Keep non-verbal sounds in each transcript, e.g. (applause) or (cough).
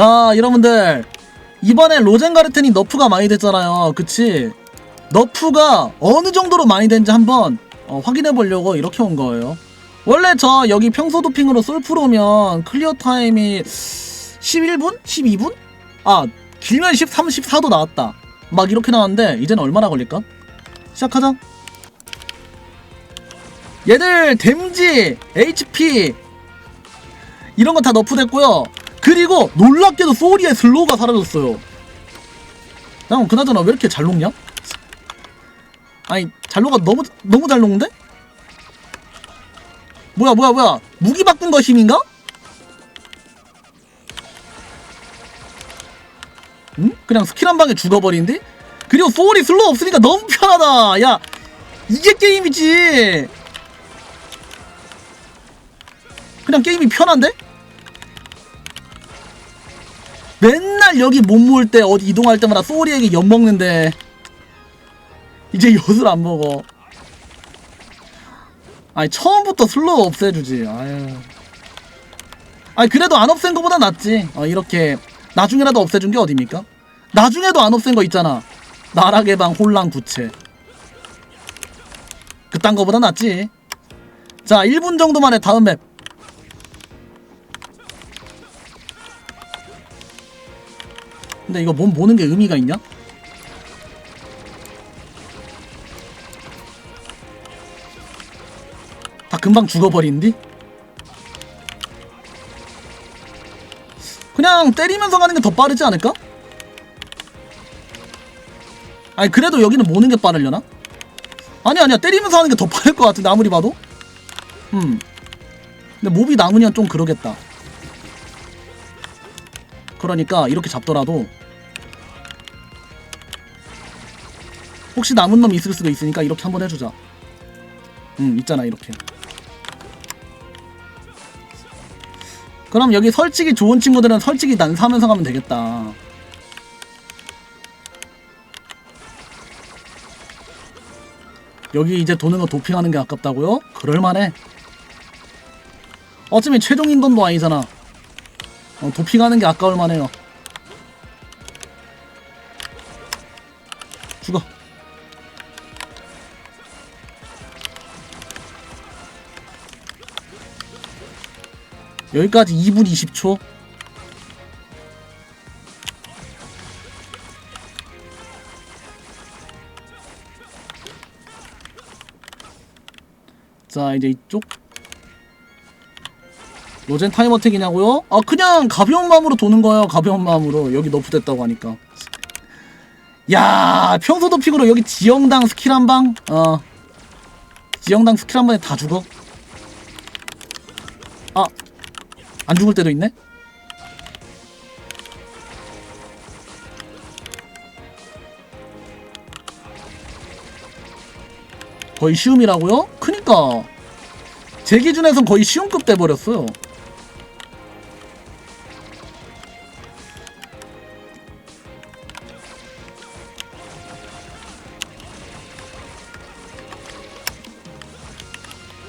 자 여러분들. 이번에 로젠가르텐이 너프가 많이 됐잖아요. 그치? 너프가 어느 정도로 많이 된지 한번 어, 확인해 보려고 이렇게 온 거예요. 원래 저 여기 평소 도핑으로 솔프로면 클리어 타임이 11분? 12분? 아 길면 13, 14도 나왔다. 막 이렇게 나왔는데 이제는 얼마나 걸릴까? 시작하자. 얘들 댐지, HP 이런 거 다 너프됐고요 그리고 놀랍게도 소리의 슬로우가 사라졌어요 형 그나저나 왜 이렇게 잘 녹냐? 아니 잘 녹아 너무 너무 잘 녹는데? 뭐야 뭐야 뭐야 무기 바꾼 거 힘인가? 응? 그냥 스킬 한 방에 죽어버린데? 그리고 소울이 슬로우 없으니까 너무 편하다 야 이게 게임이지 그냥 게임이 편한데? 맨날 여기 못 모을 때 어디 이동할 때마다 소울이에게 엿 먹는데 이제 엿을 안 먹어. 아니 처음부터 슬로우 없애주지. 아유. 아니 그래도 안 없앤 거보다 낫지. 어 이렇게 나중에라도 없애준 게 어딥니까? 나중에도 안 없앤 거 있잖아. 나라 개방 혼란 구체. 그딴 거보다 낫지. 자 1분 정도 만에 다음 맵 근데 이거 몸 보는 게 의미가 있냐? 다 금방 죽어버린디? 그냥 때리면서 가는 게 더 빠르지 않을까? 아니 그래도 여기는 모는 게 빠르려나? 아니 아니야 때리면서 하는 게 더 빠를 것 같은데 아무리 봐도 음 근데 몹이 남으면 좀 그러겠다 그러니까 이렇게 잡더라도 혹시 남은 놈이 있을 수도 있으니까 이렇게 한번 해주자. 음 있잖아 이렇게. 그럼 여기 설치기 좋은 친구들은 설치기 난사하면서 가면 되겠다. 여기 이제 도는 거 도핑하는 게 아깝다고요? 그럴만해. 어차피 최종 인건도 아니잖아. 어, 도핑하는 게 아까울 만해요 여기까지 2분 20초? 자 이제 이쪽. 로젠 타임 어택이냐고요? 아 그냥 가벼운 마음으로 도는 거예요. 가벼운 마음으로. 여기 너프 됐다고 하니까. 야 평소 도핑으로 여기 지형당 스킬 한방? 어. 지형당 스킬 한 방에 다 죽어 안 죽을 때도 있네? 거의 쉬움이라고요? 크니까 제 기준에선 거의 쉬움급 돼버렸어요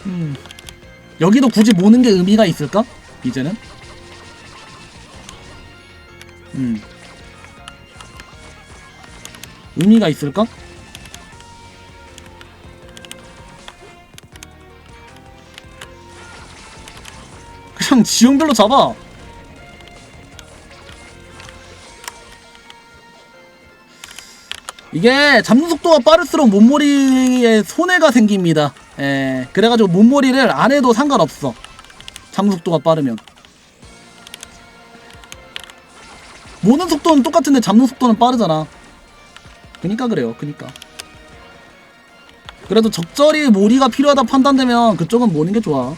음. 여기도 굳이 모는 게 의미가 있을까? 이제는? 음. 의미가 있을까? 그냥 지형별로 잡아. 이게 잡는 속도가 빠를수록 몸머리에 손해가 생깁니다. 예, 그래가지고 몸머리를 안 해도 상관없어. 잡는 속도가 빠르면. 모는 속도는 똑같은데 잡는 속도는 빠르잖아. 그니까 그래요. 그니까. 그래도 적절히 모리가 필요하다 판단되면 그쪽은 모는 게 좋아.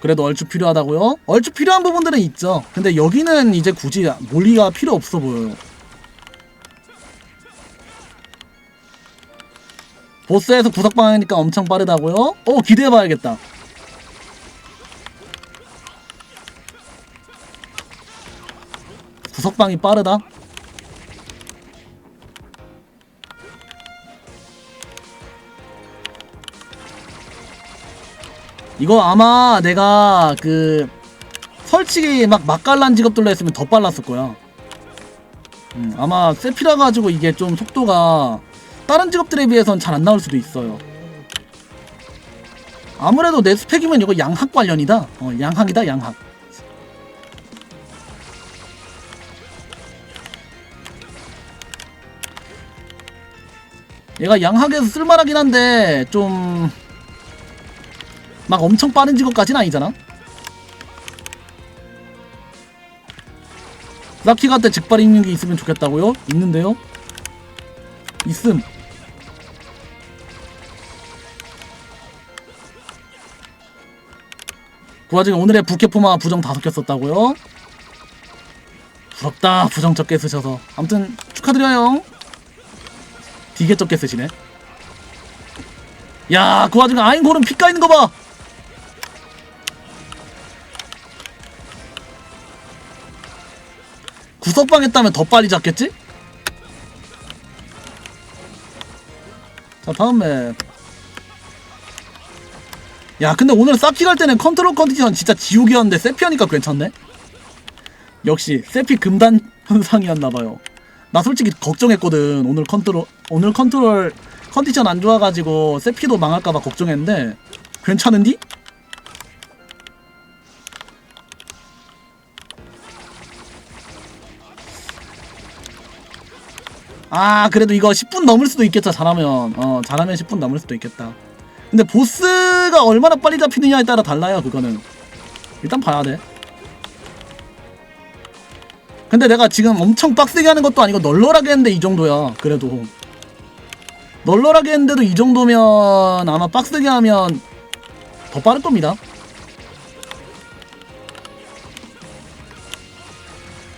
그래도 얼추 필요하다고요? 얼추 필요한 부분들은 있죠. 근데 여기는 이제 굳이 몰리가 필요 없어 보여요. 보스에서 구석방이니까 엄청 빠르다고요? 오 기대해봐야겠다 구석방이 빠르다? 이거 아마 내가 그 설치기 막 맛깔난 직업들로 했으면 더 빨랐을 거야 음, 아마 세피라 가지고 이게 좀 속도가 다른 직업들에 비해서는 잘안 나올 수도 있어요. 아무래도 내 스펙이면 이거 양학 관련이다. 어, 양학이다, 양학. 얘가 양학에서 쓸만하긴 한데 좀 막 엄청 빠른 직업까지는 아니잖아. 같은 직발 입력이 있으면 좋겠다고요? 있는데요? 있음. 그 와중에 오늘의 부캐포마 부정 다섯 개 썼다고요? 부럽다 부정 적게 쓰셔서 아무튼 축하드려요 되게 적게 쓰시네 야그 와중에 아인골은 피까 있는 거봐 구석방 했다면 더 빨리 잡겠지? 자 다음 맵 야 근데 오늘 쌓기 갈 때는 컨트롤 컨디션 진짜 지옥이었는데 세피 하니까 괜찮네? 역시 세피 금단 현상이었나봐요. 나 솔직히 걱정했거든 오늘 컨트롤 오늘 컨트롤 컨디션 안 좋아가지고 세피도 망할까봐 걱정했는데 괜찮은디? 아 그래도 이거 10분 넘을 수도 있겠다 잘하면. 어 잘하면 10분 넘을 수도 있겠다 근데 보스가 얼마나 빨리 잡히느냐에 따라 달라요 그거는. 일단 봐야 돼. 근데 내가 지금 엄청 빡세게 하는 것도 아니고 널널하게 했는데 이 정도야 그래도. 널널하게 했는데도 이 정도면 아마 빡세게 하면 더 빠를 겁니다.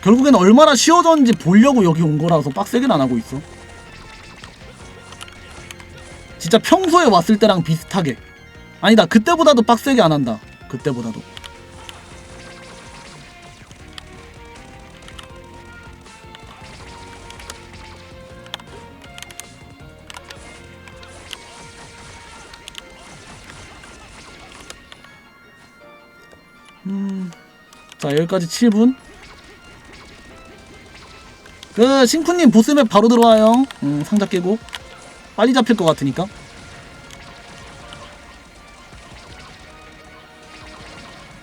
결국엔 얼마나 쉬워졌는지 보려고 여기 온 거라서 빡세게는 안 하고 있어 진짜 평소에 왔을 때랑 비슷하게. 아니다 그때보다도 빡세게 안 한다. 그때보다도. 음, 자 여기까지 7분. 그 싱크님 보스맵 바로 들어와요. 음, 상자 깨고 빨리 잡힐 것 같으니까.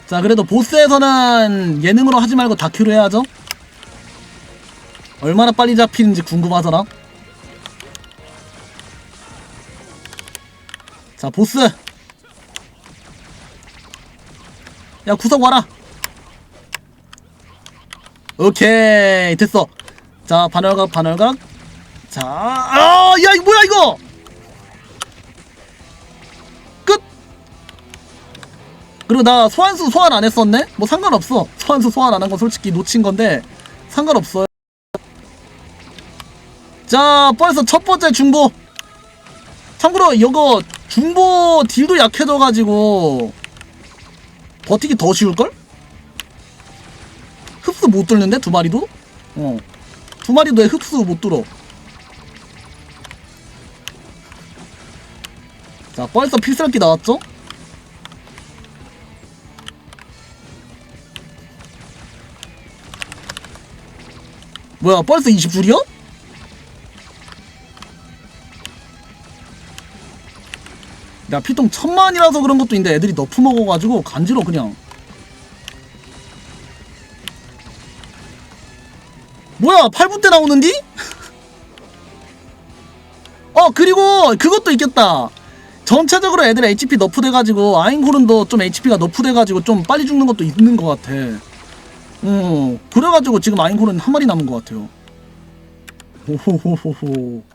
자 그래도 보스에서는 예능으로 하지 말고 다큐로 해야죠. 얼마나 빨리 잡히는지 궁금하잖아 자 보스. 야 구석 와라. 오케이 됐어. 자 반월각 반월각 자, 아, 야, 이거 뭐야, 이거? 끝! 그리고 나 소환수 소환 안 했었네? 뭐 상관없어. 소환수 소환 안 한 건 솔직히 놓친 건데, 상관없어요. 자, 벌써 첫 번째 중보. 참고로, 이거, 중보 딜도 약해져가지고, 버티기 더 쉬울걸? 흡수 못 뚫는데, 두 마리도? 어. 두 마리도 왜 흡수 못 뚫어? 자, 벌써 필살기 나왔죠? 뭐야, 벌써 20줄이야? 야, 피통 천만이라서 그런 것도 있는데 애들이 너프 먹어가지고 간지러 그냥. 뭐야, 8분 때 나오는디? (laughs) 어, 그리고 그것도 있겠다. 전체적으로 애들 HP 너프 돼가지고 아인고른도 좀 HP가 너프 돼가지고 좀 빨리 죽는 것도 있는 것 같아. 어 그래가지고 지금 아인고른 한 마리 남은 것 같아요. 호호호호호.